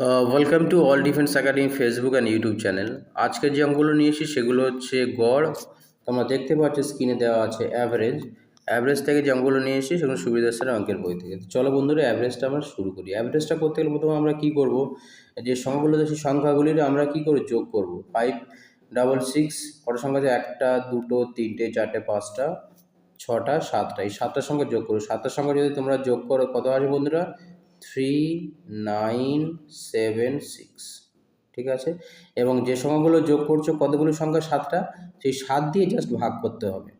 Welcome to all defence academy Facebook and YouTube channel আজকে যে অঙ্কগুলো নিয়ে এসেছি, সেগুলো হচ্ছে গড়। তোমরা দেখতে পাচ্ছ স্ক্রিনে দেওয়া আছে অ্যাভারেজ অ্যাভারেজ থেকে যে অঙ্কগুলো নিয়ে এসেছি, সেগুলো সুবিধা স্যারের অঙ্কের বই থেকে। চলো বন্ধুরা অ্যাভারেজটা আমরা শুরু করি। অ্যাভারেজটা করতে গেলে প্রথমে আমরা কী করব? যে সংখ্যাগুলো সেই সংখ্যাগুলির আমরা কী করে যোগ করব? ফাইভ ডাবল সিক্স কত সংখ্যা আছে? একটা, দুটো, তিনটে, চারটে, পাঁচটা, ছটা, সাতটা। এই সাতটার সঙ্গে যোগ করো সাতটার সঙ্গে যদি তোমরা যোগ করো, কত আসবে বন্ধুরা? থ্রি নাইন সেভেন সিক্স ঠিক আছে? এবং যে সংখ্যাগুলো যোগ করছ কতগুলো সংখ্যা? সাতটা। সেই সাত দিয়ে জাস্ট ভাগ করতে হবে।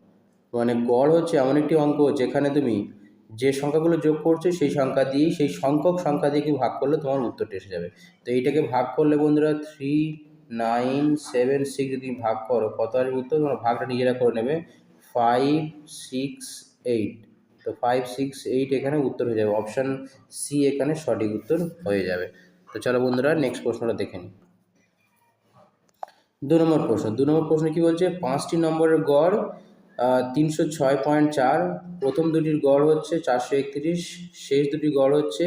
মানে গড় হচ্ছে এমন একটি অঙ্ক যেখানে তুমি যে সংখ্যাগুলো যোগ করছ সেই সংখ্যা দিয়ে সেই সংখ্যক সংখ্যা দিয়ে কি ভাগ করলে তোমার উত্তরটা এসে যাবে। তো এইটাকে ভাগ করলে বন্ধুরা থ্রি নাইন সেভেন সিক্স যদি ভাগ করো, কত আসবে উত্তর? তোমরা ভাগটা নিজেরা করে নেবে ফাইভ সিক্স এইট তো ফাইভ সিক্স এইট এখানে উত্তর হয়ে যাবে। অপশান সি এখানে সঠিক উত্তর হয়ে যাবে। তো চলো বন্ধুরা নেক্সট প্রশ্নটা দেখে নিই। দু নম্বর প্রশ্ন, দু নম্বর প্রশ্ন কি বলছে? পাঁচটি নম্বরের গড় তিনশো ছয় পয়েন্ট চার। প্রথম দুটির গড় হচ্ছে চারশো একত্রিশ, শেষ দুটির গড় হচ্ছে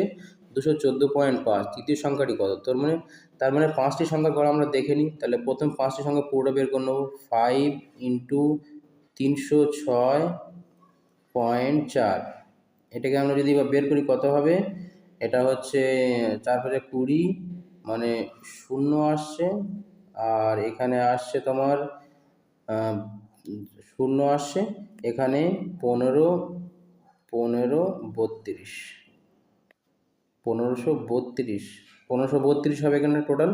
দুশো চোদ্দ পয়েন্ট পাঁচ। তৃতীয় সংখ্যাটি কত? তোর মানে তার মানে পাঁচটি সংখ্যার গড় আমরা দেখে নিই। তাহলে প্রথম পাঁচটি সংখ্যা পুরোটা বের করে নেব। ফাইভ ইন্টু তিনশো ছয় পয়েন্ট চার। এটাকে আমরা যদি বের করি কত হবে? এটা হচ্ছে চার পাঁচে কুড়ি মানে শূন্য আসছে। আর এখানে আসছে তোমার শূন্য আসছে। এখানে পনেরো পনেরো বত্রিশ। পনেরোশো বত্রিশ। পনেরোশো বত্রিশ হবে এখানে টোটাল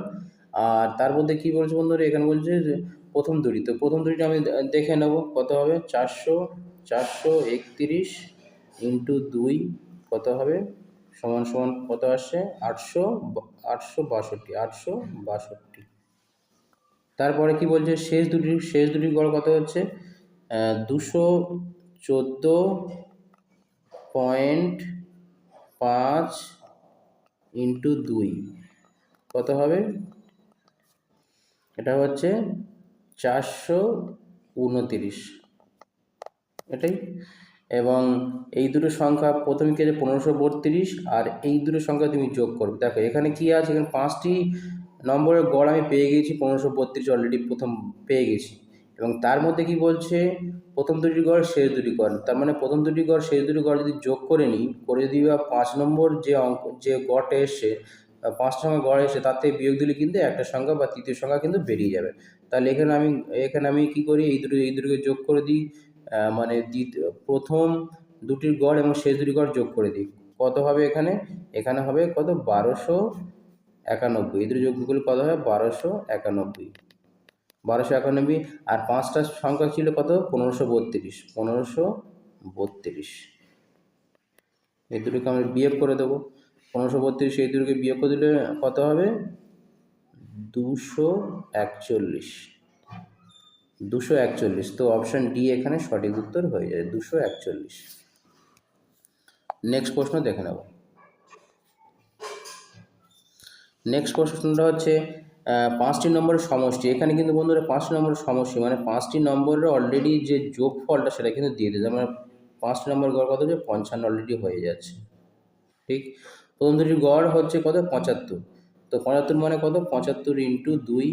আর তার মধ্যে কী বলছে বন্ধুরা? এখানে বলছে যে প্রথম দুটি। তো প্রথম দুটিটা আমি দেখে নেব। কত হবে? চারশো চারশো একত্রিশ ইন্টু দুই কত হবে? সমান সমান কত আসছে? আটশো আটশো বাষট্টি আটশো বাষট্টি। তারপরে কি বলছে? শেষ দুটি শেষ দুটি গড় কত হচ্ছে? দুশো চোদ্দ পয়েন্ট পাঁচ ইন্টু দুই কত হবে? এটা হচ্ছে চারশো উনতিরিশ। এটাই। এবং এই দুটো সংখ্যা প্রথমে কি আছে? পনেরোশো বত্রিশ আর এই দুটো সংখ্যা তুমি যোগ করবে দেখো, এখানে কি আছে? এখানে পাঁচটি নম্বরের গড় আমি পেয়ে গেছি পনেরোশো বত্রিশ অলরেডি প্রথম পেয়ে গেছি। এবং তার মধ্যে কি বলছে? প্রথম দুটি গড়, শেষ দুটি গড়। তার মানে প্রথম দুটি গড়, শেষ দুটি গড় যদি যোগ করে নিই, করে যদি বা পাঁচ নম্বর যে অঙ্ক, যে গড়টা এসছে পাঁচ সংখ্যা গড় এসে থেকে বিয়োগ দিলে কিন্তু একটা সংখ্যা বা তৃতীয় সংখ্যা কিন্তু বেরিয়ে যাবে। তাহলে এখানে আমি এখানে আমি কি করি? এই দুটো, এই দুটোকে যোগ করে দিই। মানে প্রথম দুটির গড় এবং শেষ দুটি গড় যোগ করে দিই। কত হবে এখানে? এখানে হবে কত? বারোশো একানব্বই। এই দুটো যোগ করলে কত হবে বারোশো একানব্বই। বারোশো একানব্বই। আর পাঁচটা সংখ্যা ছিল কত? পনেরোশো বত্রিশ। পনেরোশো বত্রিশ। এই দুটোকে আমরা বিয়োগ করে দেবো। পনেরোশো বত্রিশ, এই দুটোকে বিয়োগ করে দিলে কত হবে? দুশো একচল্লিশ। দুশো একচল্লিশ। তো অপশান ডি এখানে সঠিক উত্তর হয়ে যায় দুশো একচল্লিশ। নেক্সট প্রশ্ন দেখে নেব। নেক্সট প্রশ্নটা হচ্ছে পাঁচটি নম্বরের সমষ্টি। এখানে কিন্তু বন্ধুরা পাঁচটি নম্বরের সমষ্টি মানে পাঁচটি নম্বরের অলরেডি যে যোগ ফলটা সেটা কিন্তু দিয়ে দিতে মানে পাঁচটি নম্বর গড় কত হচ্ছে? পঞ্চান্ন অলরেডি হয়ে যাচ্ছে। ঠিক? প্রথম দুটির গড় হচ্ছে কত? পঁচাত্তর। তো পঁচাত্তর মানে কত? পঁচাত্তর ইন্টু দুই,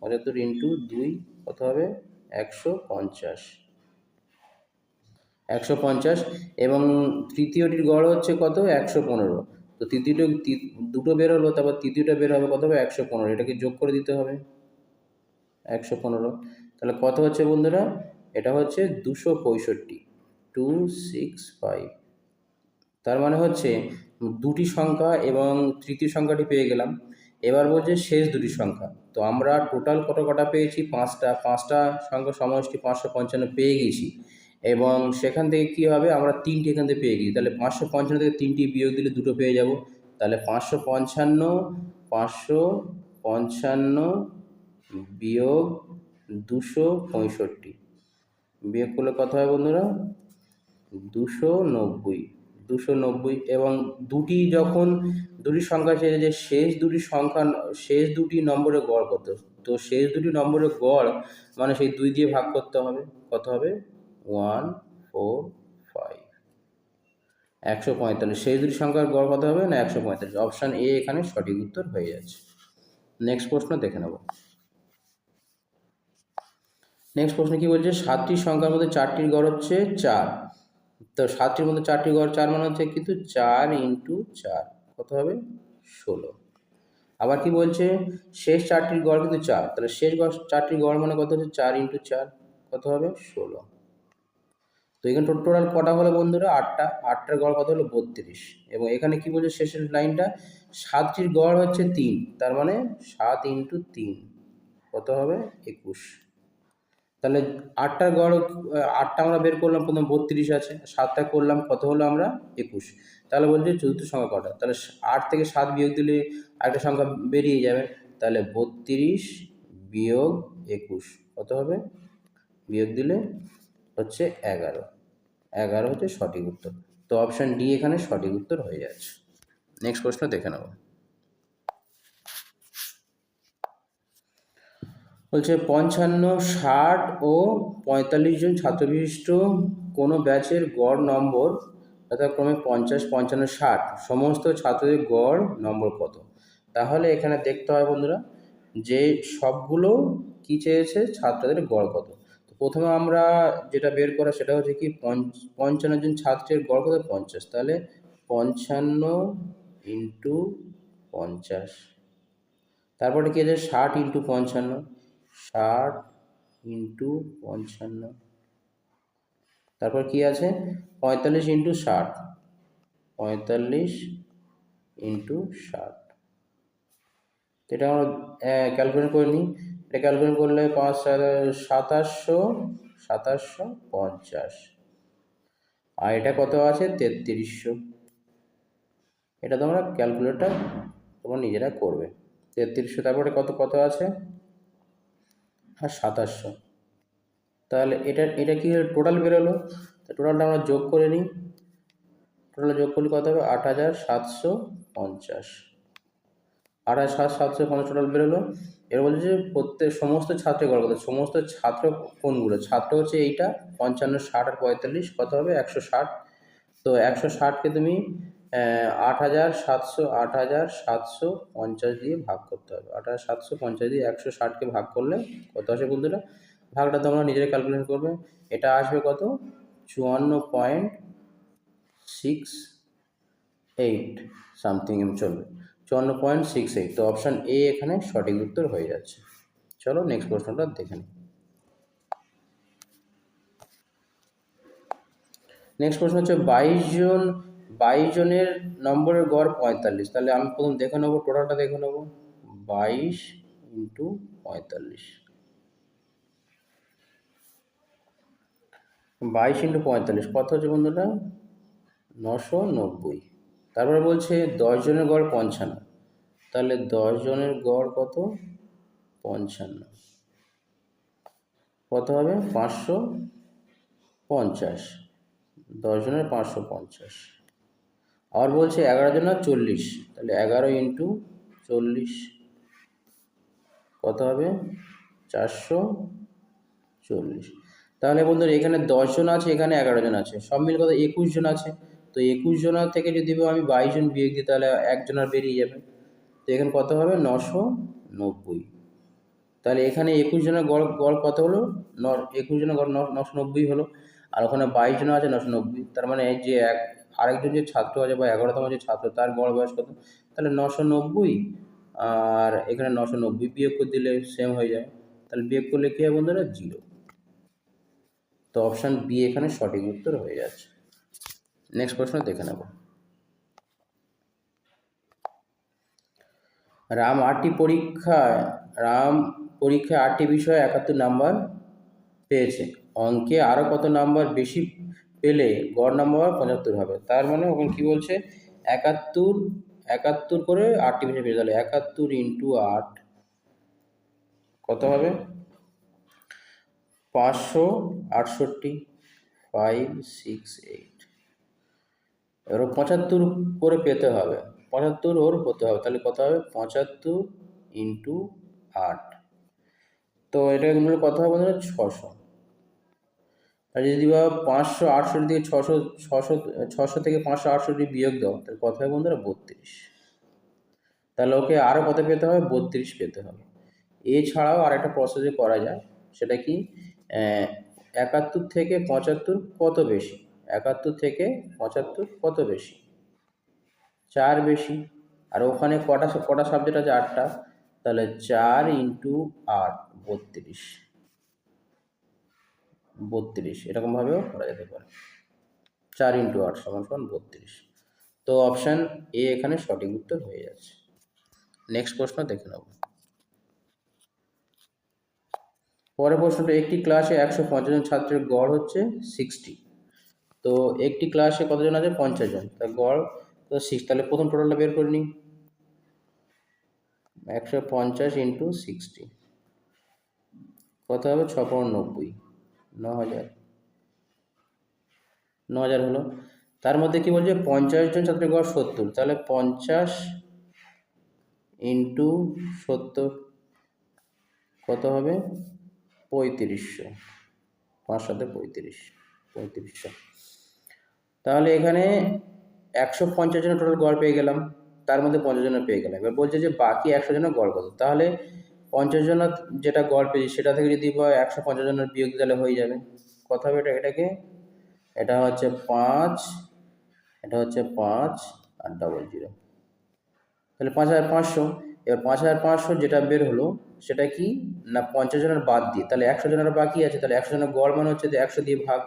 পঁচাত্তর ইন্টু দুই কত হবে? একশো পঞ্চাশ। একশো পঞ্চাশ এবং তৃতীয়টির গড় হচ্ছে কত? একশো পনেরো। তো তৃতীয়টা দুটো বের হলো, তারপর তৃতীয়টা বের হবে কত হবে? একশো পনেরো। এটাকে যোগ করে দিতে হবে। একশো পনেরো। তাহলে কত হচ্ছে বন্ধুরা? এটা হচ্ছে দুশো পঁয়ষট্টি। Two, six, five. তার মানে হচ্ছে দুটি সংখ্যা এবং তৃতীয় সংখ্যাটি পেয়ে গেলাম। এবার বলছে শেষ দুটি সংখ্যা। তো আমরা টোটাল কত কটা পেয়েছি? পাঁচটা। পাঁচটা সংখ্যা সমষ্টি পাঁচশো পঞ্চান্ন পেয়ে গেছি এবং সেখান থেকে কী হবে? আমরা তিনটি এখান থেকে পেয়ে গেছি তাহলে পাঁচশো পঞ্চান্ন থেকে তিনটি বিয়োগ দিলে দুটো পেয়ে যাব। তাহলে পাঁচশো পঞ্চান্ন পাঁচশো পঞ্চান্ন বিয়োগ দুশো পঁয়ষট্টি। বিয়োগ করলে কত হয় বন্ধুরা? দুশো নব্বই। দুশো নব্বই এবং দুটি যখন দুটি সংখ্যা ছেড়ে যে শেষ দুটি সংখ্যা, শেষ দুটি নম্বরে গড় কত? তো শেষ দুটি নম্বরে গড় মানে সেই দুই দিয়ে ভাগ করতে হবে। কত হবে? One, four, five. একশো পঁয়তাল্লিশ। শেষ দুটি সংখ্যার গড় কত হবে? না, একশো পঁয়তাল্লিশ। অপশান এ এখানে সঠিক উত্তর হয়ে যাচ্ছে। নেক্সট প্রশ্ন দেখে নেব। নেক্সট প্রশ্ন কি বলছে? সাতটি সংখ্যার মধ্যে চারটির গড় হচ্ছে চার। তো সাতটির মধ্যে চারটি গড় চার মানে হচ্ছে কিন্তু চার ইন্টু চার। কত হবে? ষোলো। আবার কি বলছে? শেষ চারটির গড় কিন্তু চার। তাহলে শেষ গড় চারটির গড় মানে কত হচ্ছে? চার ইন্টু চার। কত হবে? ষোলো। তো এখানে টোটাল কটা হলো বন্ধুরা? আটটা। আটটার গড় কত হলো? বত্রিশ। এবং এখানে কি বলছে শেষের লাইনটা? সাতটির গড় হচ্ছে তিন। তার মানে সাত ইন্টু তিন। কত হবে? একুশ। তাহলে আটটার গড় আটটা আমরা বের করলাম, প্রথম বত্রিশ আছে, সাতটা করলাম, কত হলো আমরা? একুশ। তাহলে বলছে চতুর্থ সংখ্যা কটা? তাহলে আট থেকে সাত বিয়োগ দিলে আরেকটা সংখ্যা বেরিয়ে যাবে। তাহলে বত্রিশ বিয়োগ একুশ, কত হবে? বিয়োগ দিলে হচ্ছে এগারো। এগারো হচ্ছে সঠিক উত্তর। তো অপশান ডি এখানে সঠিক উত্তর হয়ে যাচ্ছে। নেক্সট প্রশ্ন দেখে নেব। বলছে পঞ্চান্ন, ষাট ও পঁয়তাল্লিশ জন ছাত্রবিশিষ্ট, কোনো ব্যাচের গড় নম্বর যথাক্রমে পঞ্চাশ, পঞ্চান্ন, ষাট। সমস্ত ছাত্রদের গড় নম্বর কত? তাহলে এখানে দেখতে হয় বন্ধুরা যে সবগুলো কী চেয়েছে, ছাত্রদের গড় কত। তো প্রথমে আমরা যেটা বের করা সেটা হচ্ছে কি পঞ্চ- পঞ্চান্ন জন ছাত্রের গড় কত? পঞ্চাশ। তাহলে পঞ্চান্ন ইন্টু পঞ্চাশ। তারপরে কি আছে? ষাট ইন্টু পঞ্চান্ন। ষাট ইন্টু পঞ্চান্ন। তারপর কি আছে? পঁয়তাল্লিশ ইন্টু ষাট। পঁয়তাল্লিশ ইন্টু ষাট। এটা আমরা ক্যালকুলেট করে নিই। এটা ক্যালকুলেট করলে পাঁচ সাত- সাতাশশো সাতাশশো পঞ্চাশ। আর এটা কত আছে? তেত্রিশশো। এটা তোমরা ক্যালকুলেটর তোমরা নিজেরা করবে। তেত্রিশশো, তারপরে কত কত আছে? আর সাতাশশো। তাহলে এটা এটা কি টোটাল বেরোলো? টোটালটা আমরা যোগ করে নিই। টোটাল যোগ করলে কত হবে? আট হাজার সাতশো পঞ্চাশ। আট হাজার সাত সাতশো পঞ্চাশ টোটাল বেরোলো। এর বলছে যে প্রত্যেক, সমস্ত ছাত্রের গড় কত? সমস্ত ছাত্র কোনগুলো? ছাত্র হচ্ছে এইটা, পঞ্চান্ন, ষাট আর পঁয়তাল্লিশ। কত হবে? একশো ষাট। তো একশো ষাটকে তুমি আট হাজার সাতশো, আট হাজার সাতশো পঞ্চাশ দিয়ে ভাগ করতে হবে। আট হাজার সাতশো পঞ্চাশ দিয়ে একশো ষাটকে ভাগ করলে কত আসে বন্ধুরা? ভাগটা তোমরা নিজেরা ক্যালকুলেট করবে। এটা আসবে কত? চুয়ান্ন point six eight something M চলবে। চুয়ান্ন পয়েন্ট সিক্স এইট, তো অপশান এ এখানে সঠিক উত্তর হয়ে যাচ্ছে। চলো নেক্সট প্রশ্নটা দেখে নিই। নেক্সট প্রশ্ন হচ্ছে, বাইশ জন বাইশ জনের নম্বরের গড় পঁয়তাল্লিশ। তাহলে আমি প্রথম দেখে নেব টোটালটা দেখে নেব। বাইশ ইন্টু পঁয়তাল্লিশ। বাইশ ইন্টু পঁয়তাল্লিশ, কত হচ্ছে বন্ধুরা? নশো নব্বই। তারপরে বলছে দশ জনের গড় পঞ্চান্ন। তাহলে দশ জনের গড় কত? পঞ্চান্ন। কত হবে? পাঁচশো পঞ্চাশ। দশ জনের পাঁচশো পঞ্চাশ। আবার বলছে এগারো জনের চল্লিশ, তাহলে এগারো ইন্টু চল্লিশ কত হবে? চারশো চল্লিশ। তাহলে বন্ধুরা এখানে দশজন আছে, এখানে এগারো জন আছে। সব মিলে কত? একুশ জন আছে। তো একুশ জনের থেকে যদি আমি বাইশ জন বিয়োগ দিই, তাহলে একজনের বেরিয়ে যাবে। তো এখানে কত হবে? নশো নব্বই। তাহলে এখানে একুশ জনের গড় গড় কত হলো? ন, একুশ জনের গড় নশো নব্বই হলো। আর ওখানে বাইশ জন আছে নশো নব্বই। তার মানে যে এক আরেকজন যে ছাত্র আছে বা এগারোতম যে ছাত্র, তার গড় বয়স কত? তাহলে নশো নব্বই। আর এখানে নশো নব্বই বিয়োগ করে দিলে সেম হয়ে যায়। তাহলে বিয়োগ করলে কী হয় বন্ধুরা? জিরো তো অপশান বি এখানে সঠিক উত্তর হয়ে যাচ্ছে। নেক্সট প্রশ্ন দেখে নেব। রাম আটটি পরীক্ষায়, রাম পরীক্ষায় আটটি বিষয়ে একাত্তর নাম্বার পেয়েছে। অঙ্কে আরও কত নাম্বার বেশি পেলে গড় নাম্বার পঁচাত্তর হবে। তার মানে ওখানে কী বলছে? একাত্তর একাত্তর করে আটটি বিষয় পেয়েছে তাহলে একাত্তর ইন্টু আট কত হবে? পাঁচশো আটষট্টি ফাইভ সিক্স এইট এবার পঁচাত্তর করে পেতে হবে। পঁচাত্তর ওর হতে হবে। তাহলে কত হবে? পঁচাত্তর ইন্টু আট। তো এটা কত হবে ছশো। আর যদি বা পাঁচশো আটষট্টি থেকে ছশো ছশো ছশো থেকে পাঁচশো আটষট্টি বিয়োগ দাও, তাহলে কত হয় বন্ধুরা? বত্রিশ। তাহলে ওকে আরও কত পেতে হবে? বত্রিশ পেতে হবে। এছাড়াও আর একটা প্রসেসে করা যায়, সেটা কি? একাত্তর থেকে পঁচাত্তর কত বেশি? একাত্তর থেকে পঁচাত্তর কত বেশি? চার বেশি। আর ওখানে কটা কটা সাবজেক্ট আছে? আটটা। তাহলে চার ইন্টু আট, বত্রিশ। বত্রিশ, এরকমভাবেও করা যেতে পারে। চার ইন্টু আট সমান সমান বত্রিশ। তো অপশান এ এখানে সঠিক উত্তর হয়ে যাচ্ছে। নেক্সট প্রশ্ন দেখে নেব। পরের প্রশ্নটা, একটি ক্লাসে একশো পঞ্চাশ জন ছাত্রের গড় হচ্ছে সিক্সটি তো একটি ক্লাসে কতজন আছে? পঞ্চাশ জন। তা গড়, তো সিক্স তাহলে প্রথম টোটালটা বের করে নিই। একশো পঞ্চাশ ইন্টু সিক্সটি কত হবে? ছ পনেরো নব্বই। ন হাজার ন হাজার হলো। তার মধ্যে কি বলছে? পঞ্চাশ জন ছাত্রের গড় সত্তর। তাহলে পঞ্চাশ ইন্টু সত্তর কত হবে? পঁয়ত্রিশশো। পাঁচ সাথে পঁয়ত্রিশ, পঁয়ত্রিশশো। তাহলে এখানে একশো পঞ্চাশ জনের টোটাল গড় পেয়ে গেলাম। তার মধ্যে পঞ্চাশ জনের পেয়ে গেলাম। এবার বলছে যে বাকি একশো জনের গড় কত? তাহলে পঞ্চাশ জনের যেটা গড় পেয়েছি, সেটা থেকে যদি একশো পঞ্চাশ জনের বিয়োগ দিলে হয়ে যাবে। কত হবে এটা, এটাকে। এটা হচ্ছে পাঁচ, এটা হচ্ছে পাঁচ আর ডবল জিরো তাহলে পাঁচ হাজার পাঁচশো। এবার পাঁচ হাজার পাঁচশো যেটা বের হলো, সেটা কি? না, পঞ্চাশ জনের বাদ দিয়ে। তাহলে একশো জনের বাকি আছে, তাহলে একশো জনের গড় মানে হচ্ছে যে একশো দিয়ে ভাগ।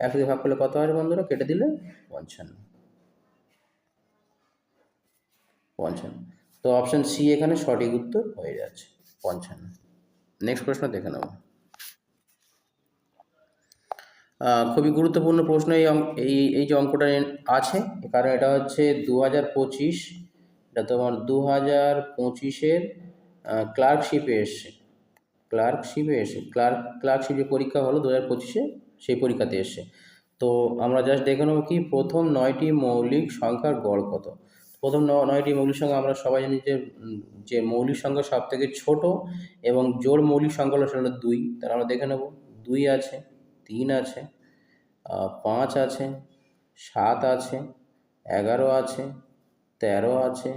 একশো দিয়ে ভাগ করলে কত হয় বন্ধুরা? কেটে দিলে পঞ্চান্ন। পঞ্চান্ন। তো অপশান সি এখানে সঠিক উত্তর হয়ে যাচ্ছে, পঞ্চান্ন। নেক্সট প্রশ্ন দেখে নেব খুবই গুরুত্বপূর্ণ প্রশ্ন এই এই এই যে অঙ্কটা আছে, কারণ এটা হচ্ছে দু হাজার পঁচিশ, এটা তোমার দু হাজার পঁচিশের ক্লার্কশিপে এসছে। ক্লার্কশিপে এসে ক্লার্ক ক্লার্কশিপ যে পরীক্ষা হলো দু হাজার পঁচিশে, সেই পরীক্ষাতে এসছে। তো আমরা জাস্ট দেখে নেব কি, প্রথম নয়টি মৌলিক সংখ্যার গড় কত? প্রথম নয়টি মৌলিক সংখ্যা আমরা সবাই জানি যে যে মৌলিক সংখ্যা সব থেকে ছোট এবং জোড় মৌলিক সংখ্যা হলো সেটা দুই। তাহলে আমরা দেখে নেব, দুই আছে, তিন আছে পাঁচ আছে, সাত আছে, এগারো আছে, তেরো আছে,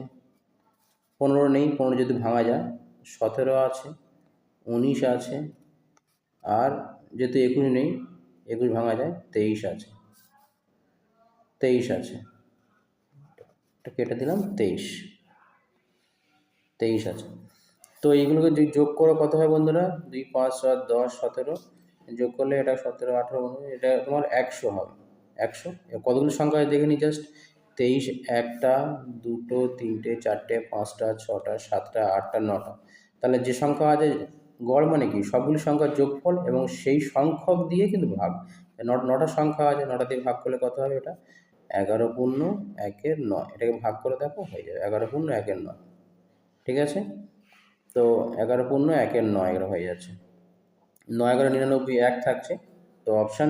পনেরো নেই, পনেরো যদি ভাঙা যায়, সতেরো আছে, উনিশ আছে, আর যেহেতু একুশ নেই, একুশ ভাঙা যায়, তেইশ আছে তেইশ আছে। এটা কেটে দিলাম তেইশ। তেইশ আছে। তো এইগুলোকে যদি যোগ করো, কত হয় বন্ধুরা? দুই, পাঁচ, সাত, দশ, সতেরো। যোগ করলে এটা সতেরো, আঠেরো এটা তোমার একশো হবে। একশো? কতগুলো সংখ্যা দেখে নি জাস্ট তেইশ একটা, দুটো, তিনটে, চারটে, পাঁচটা, ছটা, সাতটা, আটটা, নটা। তাহলে যে সংখ্যা আছে, গড় মানে কি? সবগুলি সংখ্যার যোগফল এবং সেই সংখ্যক দিয়ে কিন্তু ভাগ। নটা সংখ্যা আছে, নটা দিয়ে ভাগ করলে কত হবে এটা? এগারো পূর্ণ একের নয়। এটাকে ভাগ করে দেখো, হয়ে যাবে এগারো পূর্ণ একের নয়। ঠিক আছে? তো এগারো পূর্ণ একের নয় এগারো হয়ে যাচ্ছে। নয় এগারো নিরানব্বই এক থাকছে। তো অপশান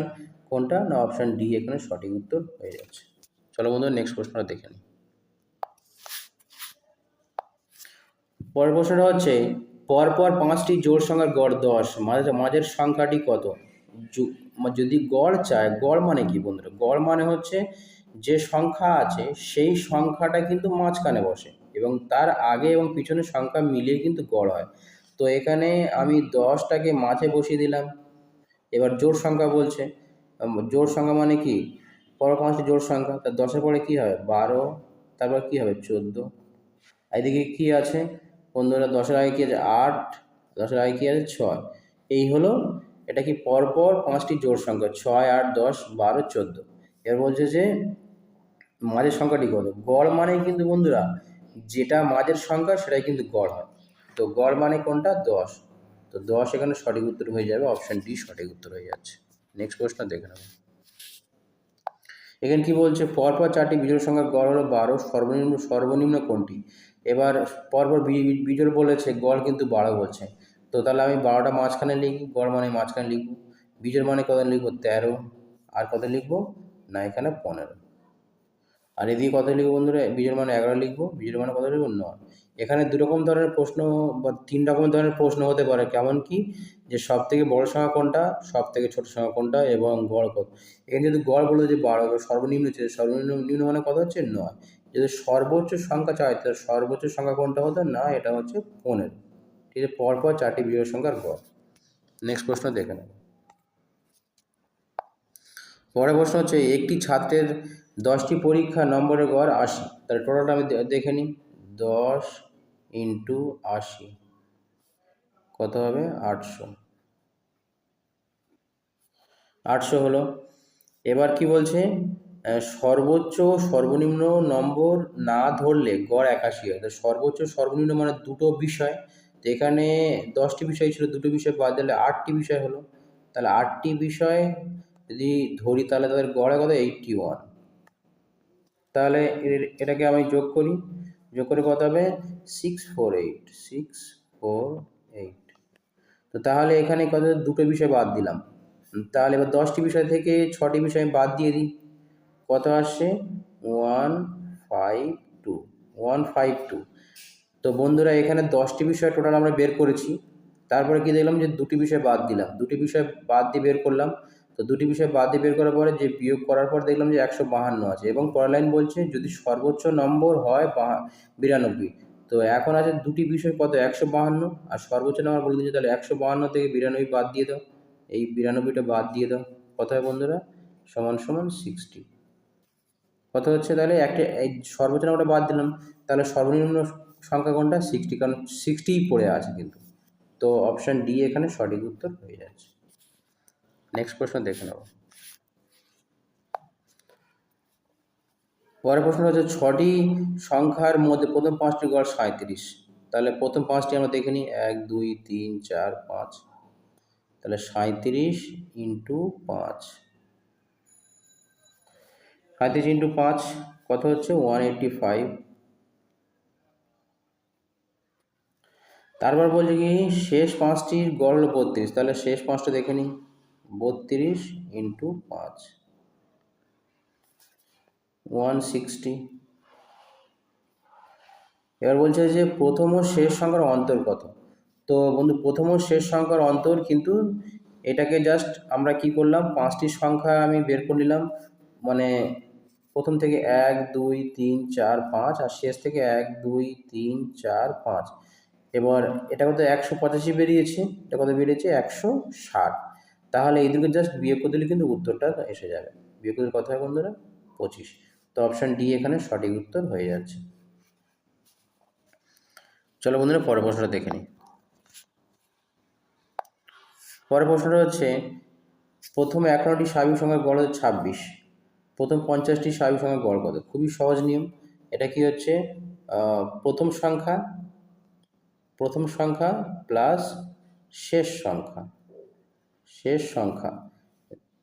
কোনটা? না অপশান ডি এখানে সঠিক উত্তর হয়ে যাচ্ছে। চলো বন্ধুরা নেক্সট প্রশ্নটা দেখে নিই। পরের প্রশ্নটা হচ্ছে, পরপর পাঁচটি জোর সংখ্যার গড় দশ, মাঝে মাঝের সংখ্যাটি কত? যদি গড় চায়, গড় মানে কি বন্ধুরা? গড় মানে হচ্ছে যে সংখ্যা আছে, সেই সংখ্যাটা কিন্তু মাঝখানে বসে এবং তার আগে এবং পিছনের সংখ্যা মিলিয়ে কিন্তু গড় হয়। তো এখানে আমি দশটাকে মাঝে বসিয়ে দিলাম। এবার জোড় সংখ্যা বলছে। জোড় সংখ্যা মানে কি? পর পাঁচটি জোড় সংখ্যা, তা দশের পরে কি হবে? বারো, তারপর কি হবে? চোদ্দ। এদিকে কি আছে? বন্ধুরা, দশের আগে কি আছে? আট, দশের আগে কি আছে? ছয়। এই হলো, এটা কি পরপর পাঁচটি জোড় সংখ্যা, ছয়, আট, দশ, বারো, চোদ্দ। এবার বলছে যে মাঝের সংখ্যাটি কত? গড় মানে কিন্তু বন্ধুরা, যেটা মাঝের সংখ্যা সেটাই কিন্তু গড় হয়। তো গড় মানে কোনটা? দশ। তো দশ এখানে সঠিক উত্তর হয়ে যাবে অপশান ডি সঠিক উত্তর হয়ে যাচ্ছে। নেক্সট প্রশ্ন দেখে নেব। এখানে কি বলছে? পরপর চারটি বিজোড় সংখ্যার গড় হলো বারো, সর্বনিম্ন সর্বনিম্ন কোনটি? এবার পরপর বি- বি- বিজোড় বলেছে, গড় কিন্তু বারো বলছে। তো তাহলে আমি বারোটা মাঝখানে লিখি গড় মানে মাঝখানে লিখব। বিজোড় মানে কত লিখব? তেরো। আর কত লিখব? না, এখানে পনেরো। আর এদিকে কত লিখব বন্ধুরা বিজোড় মানে এগারো লিখব বিজোড় মানে কত লিখব? নয়। এখানে দু রকম ধরনের প্রশ্ন বা তিন রকম ধরনের প্রশ্ন হতে পারে, কেমন কি? যে সব থেকে বড় সংখ্যা কোনটা সব থেকে ছোট সংখ্যা কোনটা এবং গড় কত? এখানে যদি গড় বলে যে বারো সর্বনিম্ন হচ্ছে, সর্বনিম্ন, নিম্ন মানে কত হচ্ছে? নয়। যদি সর্বোচ্চ সংখ্যা চায় তাহলে সর্বোচ্চ সংখ্যা কোনটা হতো? না, এটা হচ্ছে পনেরো। ঠিক আছে, পরপর চারটি বিজয় সংখ্যার গড়। নেক্সট প্রশ্ন দেখে নেব। পরের প্রশ্ন হচ্ছে, একটি ছাত্রের দশটি পরীক্ষা নম্বরের গড় আশি। তাহলে টোটালটা আমি দেখে নিই। দশ ইন্টু আশি। কত হবে? আটশো। আটশো হলো। এবার কি বলছে? সর্বোচ্চ সর্বনিম্ন নম্বর না ধরলে গড় একাশি হয়। সর্বোচ্চ সর্বনিম্ন মানে দুটো বিষয়। তো এখানে দশটি বিষয় ছিল, দুটো বিষয় বাদ দিলে আটটি বিষয় হলো। তাহলে আটটি বিষয় যদি ধরি, তাহলে তাদের গড়ে কত? এইটটি ওয়ান তাহলে এটাকে আমি যোগ করি। যোগ করে কত হবে? Six four eight six four eight তো তাহলে এখানে কত? দুটো বিষয় বাদ দিলাম। তাহলে এবার দশটি বিষয় থেকে ছটি বিষয় বাদ দিয়ে দিই। কত আসছে? One five two one five two তো বন্ধুরা, এখানে দশটি বিষয় টোটাল আমরা বের করেছি। তারপরে কি দেখলাম যে দুটি বিষয় বাদ দিলাম। দুটি বিষয় বাদ দিয়ে বের করলাম। তো দুটি বিষয় বাদ দিয়ে বের করার পরে যে বিয়োগ করার পর দেখলাম যে একশো বাহান্ন আছে এবং পরের লাইন বলছে যদি সর্বোচ্চ নম্বর হয় বিরানব্বই, তো এখন আছে দুটি বিষয় কত একশো বাহান্ন আর সর্বোচ্চ নম্বর বলে দিয়েছে তাহলে একশো বাহান্ন থেকে বিরানব্বই বাদ দিয়ে দাও। এই বিরানব্বইটা বাদ দিয়ে দাও। কত হয় বন্ধুরা? সমান সমান সিক্সটি কত হচ্ছে তাহলে? একটা এই সর্বোচ্চ নম্বরটা বাদ দিলাম। তাহলে সর্বনিম্ন সংখ্যা কোনটা? সিক্সটি কারণ সিক্সটিই পড়ে আছে কিন্তু। তো অপশান ডি এখানে সঠিক উত্তর হয়ে যাচ্ছে। নেক্সট প্রশ্ন দেখে নেব। পরের প্রশ্ন হচ্ছে ছটি সংখ্যার মধ্যে প্রথম পাঁচটি গড় সাঁত্রিশ তাহলে প্রথম পাঁচটি আমরা দেখে নিই। এক, দুই, তিন, চার, পাঁচ। তাহলে সাঁত্রিশ ইন্টু পাঁচ। সাঁত্রিশ ইন্টু পাঁচ কত হচ্ছে? One eighty five. তারপর বলছে কি, শেষ পাঁচটির গড় হলো বত্রিশ। তাহলে শেষ পাঁচটা দেখে নিই। বত্রিশ ইন্টু পাঁচ। ওয়ান সিক্সটি এবার বলছে যে প্রথম ও শেষ সংখ্যার অন্তর কত? তো বন্ধু, প্রথম ও শেষ সংখ্যার অন্তর কিন্তু এটাকে জাস্ট আমরা কি করলাম? পাঁচটি সংখ্যা আমি বের করে নিলাম। মানে প্রথম থেকে এক, দুই, তিন, চার, পাঁচ আর শেষ থেকে এক, দুই, তিন, চার, পাঁচ। এবার এটা কত? একশো পঁচাশি বেরিয়েছে। এটা কত বেরিয়েছে? একশো ষাট। তাহলে এই দুটো জাস্ট বিয়োগ করে দিলে কিন্তু উত্তরটা এসে যাবে। বিয়োগ করে কত হয় বন্ধুরা? পঁচিশ। তো অপশান ডি এখানে সঠিক উত্তর হয়ে যাচ্ছে। চলো বন্ধুরা, পরের প্রশ্নটা দেখে নিই। পরের প্রশ্নটা হচ্ছে, প্রথম এগারোটি স্বাভাবিক সংখ্যার গড় হচ্ছে ছাব্বিশ। প্রথম পঞ্চাশটি স্বাভাবিক সংখ্যার গড় কত? খুবই সহজ নিয়ম। এটা কি হচ্ছে? প্রথম সংখ্যা প্রথম সংখ্যা প্লাস শেষ সংখ্যা। শেষ সংখ্যা।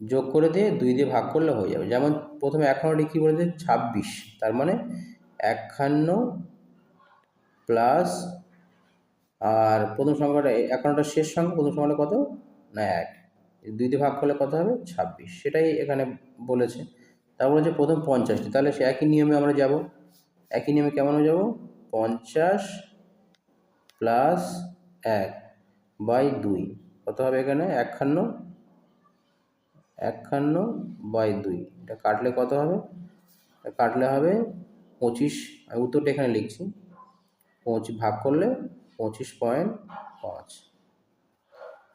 যোগ করে দিয়ে দুই দিয়ে ভাগ করলে হয়ে যাবে। যেমন প্রথমে একান্নটি কী বলেছে ছাব্বিশ। তার মানে একান্ন প্লাস আর প্রথম সংখ্যাটা একান্নটা শেষ সংখ্যা, প্রথম সংখ্যাটা কত? না, এক। দুই দিয়ে ভাগ করলে কত হবে? ছাব্বিশ। সেটাই এখানে বলেছে। তারপর হচ্ছে প্রথম পঞ্চাশটি। তাহলে সে একই নিয়মে আমরা যাব। একই নিয়মে কেমন যাব? পঞ্চাশ প্লাস এক বাই দুই। কত হবে এখানে? একান্ন একান্ন বাই দুই। এটা কাটলে কত হবে? কাটলে হবে পঁচিশ। আমি উত্তরটা এখানে লিখছি। পঁচিশ ভাগ করলে পঁচিশ পয়েন্ট পাঁচ।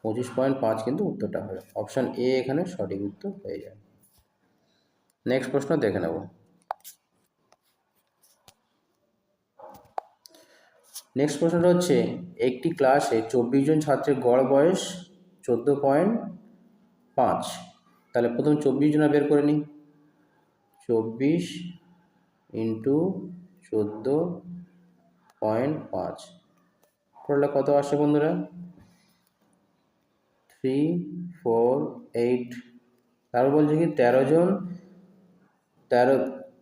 পঁচিশ পয়েন্ট পাঁচ কিন্তু উত্তরটা হবে। অপশান এ এখানে সঠিক উত্তর হয়ে যায় নেক্সট প্রশ্ন দেখে নেব। নেক্সট প্রশ্নটা হচ্ছে, একটি ক্লাসে চব্বিশ জন ছাত্রের গড় বয়স চোদ্দ পয়েন্ট পাঁচ। তাহলে প্রথম চব্বিশ জনা বের করে নিই। চব্বিশ ইন্টু চোদ্দ পয়েন্ট পাঁচ। করলে কত আসে বন্ধুরা? থ্রি ফোর এইট তারপর বলছে কি, তেরো জন, তেরো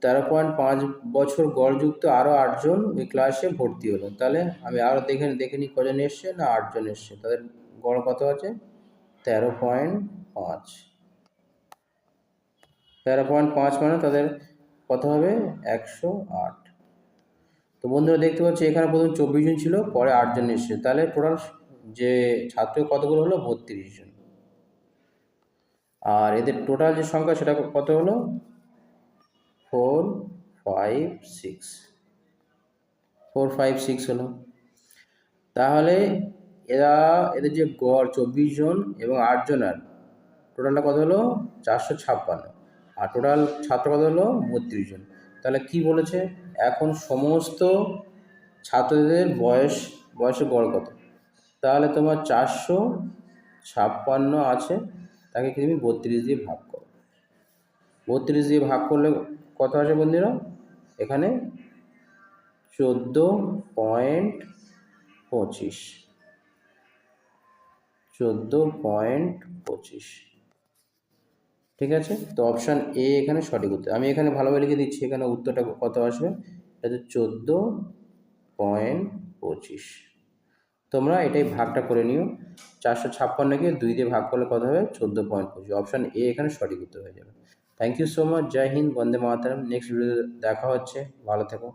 তেরো পয়েন্ট পাঁচ বছর গড়যুক্ত আরও আটজন ওই ক্লাসে ভর্তি হলো। তাহলে আমি আরও দেখে দেখে নিই কজন এসছে না আটজন এসছে? তাদের গড় কত আছে? তেরো পয়েন্ট পাঁচ। তেরো পয়েন্ট পাঁচ মানে তাদের কত হবে? একশো আট। তো বন্ধুরা দেখতে পাচ্ছি, এখানে প্রথম চব্বিশ জন ছিল, পরে আটজন এসেছে। তাহলে টোটাল যে ছাত্র কতগুলো হলো? বত্রিশ জন। আর এদের টোটাল যে সংখ্যা সেটা কত হলো? Four five six. Four five six হলো। তাহলে এরা, এদের যে গড় চব্বিশ জন এবং আটজন আর টোটালটা কত হলো? চারশো ছাপ্পান্ন। আর টোটাল ছাত্র কত হলো? বত্রিশ জন। তাহলে কি বলেছে? এখন সমস্ত ছাত্রদের বয়স, বয়সের গড় কত? তাহলে তোমার চারশো ছাপ্পান্ন আছে, তাকে তুমি বত্রিশ দিয়ে ভাগ বত্রিশ দিয়ে ভাগ করলে কত আসে বন্ধুরা? এখানে চোদ্দ পয়েন্ট পঁচিশ। চোদ্দ পয়েন্ট পঁচিশ। ঠিক আছে? তো অপশান এ এখানে সঠিক উত্তর। আমি এখানে ভালোভাবে লিখে দিচ্ছি, এখানে উত্তরটা কত আসবে? এটা চোদ্দ পয়েন্ট পঁচিশ। তোমরা এটাই ভাগটা করে নিও। চারশো ছাপ্পান্নকে দুই দিয়ে ভাগ করলে কত হবে? চোদ্দ পয়েন্ট পঁচিশ। অপশান এ এখানে সঠিক উত্তর হয়ে যাবে। Thank you so much Jai Hind Bande Mataram next ভিডিওতে দেখা হচ্ছে। ভালো থেকো।